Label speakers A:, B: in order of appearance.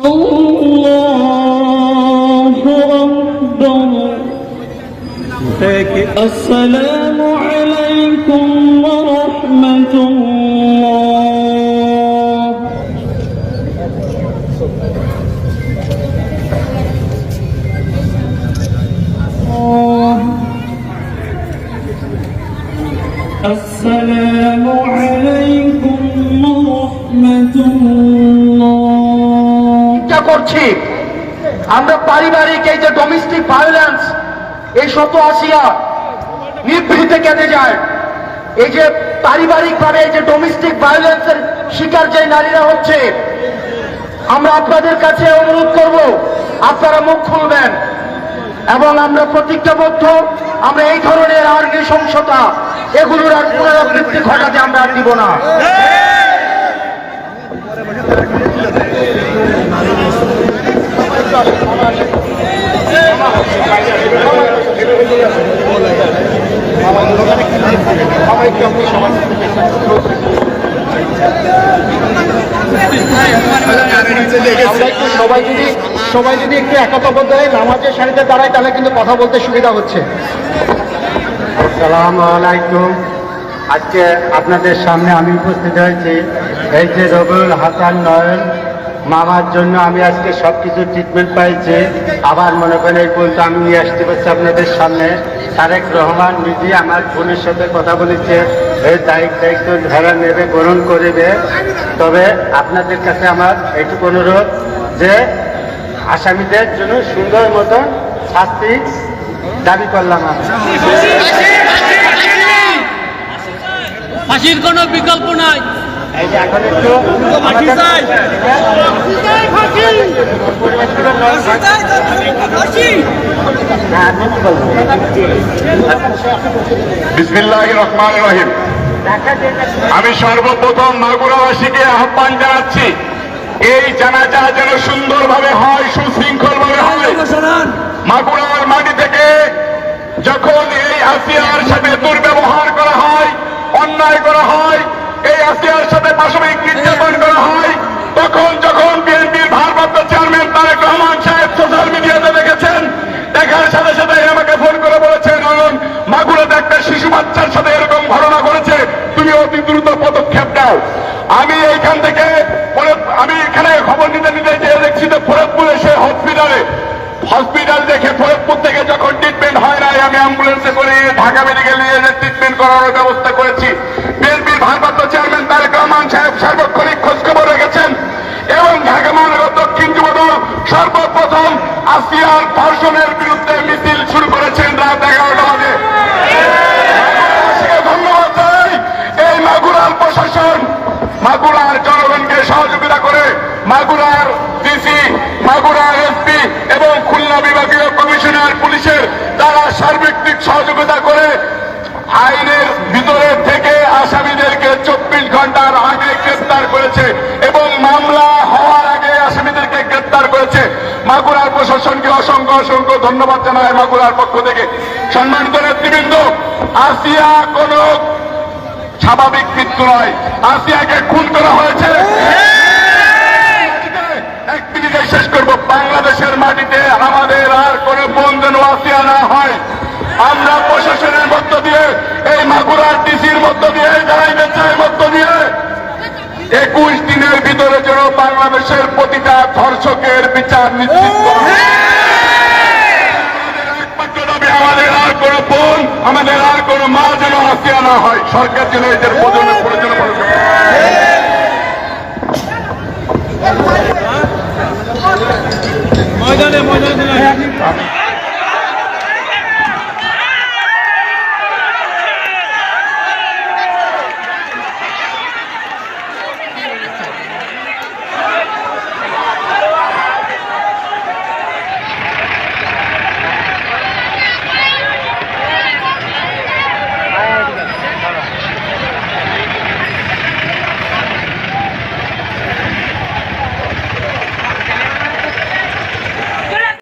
A: الله أكبر السلام
B: করছি। আমরা পারিবারিক এই যে ডোমেস্টিক ভায়োলেন্স এই শত আসিয়া নিভৃতে কেটে যায়? এই যে পারিবারিক ভাবে এই যে ডোমেস্টিক ভায়োলেন্সের শিকার যে নারীরা হচ্ছে, আমরা আপনাদের কাছে অনুরোধ করব, আপনারা মুখ খুলবেন এবং আমরা প্রতিজ্ঞাবদ্ধ, আমরা এই ধরনের আর নৃশংসতা, এগুলোর আর পুনরাবৃত্তি ঘটাতে আমরা আর দিব না। সবাই যদি সবাই যদি একটু একতাবদ্ধ হয়ে নামাজের সারিতে দাঁড়ায়, তাহলে কিন্তু কথা বলতে সুবিধা হচ্ছে।
C: আসসালামু আলাইকুম। আজকে আপনাদের সামনে আমি উপস্থিত হয়েছি এই যে রবিউল হাসান নয়ন। মামার জন্য আমি আজকে সব কিছু ট্রিটমেন্ট পাইছি। আবার মনে করেন এই পর্যন্ত আমি নিয়ে আসতে পারছি আপনাদের সামনে। তারেক রহমান নিজে আমার বোনের সাথে কথা বলেছে। এই দায়িত্ব দায়িত্ব যারা নেবে গ্রহণ করবে। তবে আপনাদের কাছে আমার এইটুকু অনুরোধ যে আসামিদের জন্য সুন্দর মতন শাস্তি দাবি করলাম আমি।
D: কোনো বিকল্প নাই।
C: এই যে এখন একটু আমাদের- আপনি কি বলবেন?
E: বিসমিল্লাহ রহমান রহিম আমি সর্বপ্রথম মাগুরাবাসীকে আহ্বান জানাচ্ছি এই জানাজা যেন সুন্দরভাবে হয় সুশৃঙ্খল ভাবে হয় মাগুরার মাটি থেকে যখন এই আসিয়ার সাথে দুর্ব্যবহার করা হয় অন্যায় করা হয় এই সাথে পাশবিক নির্যাতন করা হয়, তখন যখন বিএনপির ভারপ্রাপ্ত চেয়ারম্যান তারেক রহমান সাহেব সোশ্যাল মিডিয়াতে দেখেছেন, দেখার সাথে সাথে আমাকে ফোন করে বলেছেন অরুণ মাগুরাতে একটা শিশু বাচ্চার সাথে এরকম ঘটনা করেছে তুমি অতি দ্রুত পদক্ষেপ নাও। আমি এইখান থেকে আমি এখানে খবর নিতে নিতে যে দেখছি যে ফরিদপুরে সে হসপিটালে, হসপিটাল দেখে ফরিদপুর থেকে যখন ট্রিটমেন্ট হয় নাই, আমি অ্যাম্বুলেন্সে করে ঢাকা মেডিকেল নিয়ে ট্রিটমেন্ট করার ব্যবস্থা করেছি বিএনপির ভারপ্রাপ্ত চেয়ারম্যান তারেক রহমান সাহেব সার্বক্ষণিক খোঁজখবর রেখেছেন এবং ঢাকা মহানগর দক্ষিণ যুবদল আসিয়ার ধর্ষণের বিরুদ্ধে মিছিল শুরু করেছেন রাত এগারোটা বাজে। ধন্যবাদ জানাই এই মাগুরার প্রশাসন, মাগুরার জনগণকে সহযোগিতা করে মাগুরার ডিসি মাগুরার এসপি এবং খুলনা বিভাগীয় কমিশনার পুলিশের তারা সার্বিক সহযোগিতা করে আইনের ভিতরে থেকে আসামিদেরকে চব্বিশ ঘণ্টার আগে গ্রেপ্তার করেছে এবং মামলা হওয়ার আগে আসামিদেরকে করেছে মাগুরার প্রশাসনকে অসংখ্য অসংখ্য ধন্যবাদ জানায় মাগুরার পক্ষ থেকে। সম্মানিত নেতৃবৃন্দ, আসিয়া কোন স্বাভাবিক মৃত্যু নয়। আসিয়াকে খুন করা হয়েছে। শেষ করব। বাংলাদেশের মাটিতে আমাদের আর কোন যেন আসিয়া না হয়। আমরা প্রশাসনের মধ্য দিয়ে, এই মাগুরার ডিসির মধ্য দিয়ে, যারাই বেচার মধ্য দিয়ে, একুশ দিনের ভিতরে ধর্ষকের বিচার নিশ্চিত করা। হয়। আমাদের আর কোন বোন আমাদের আর কোন মা যেন হাসিয়া না হয়। সরকার যেন এদের প্রয়োজন প্রয়োজন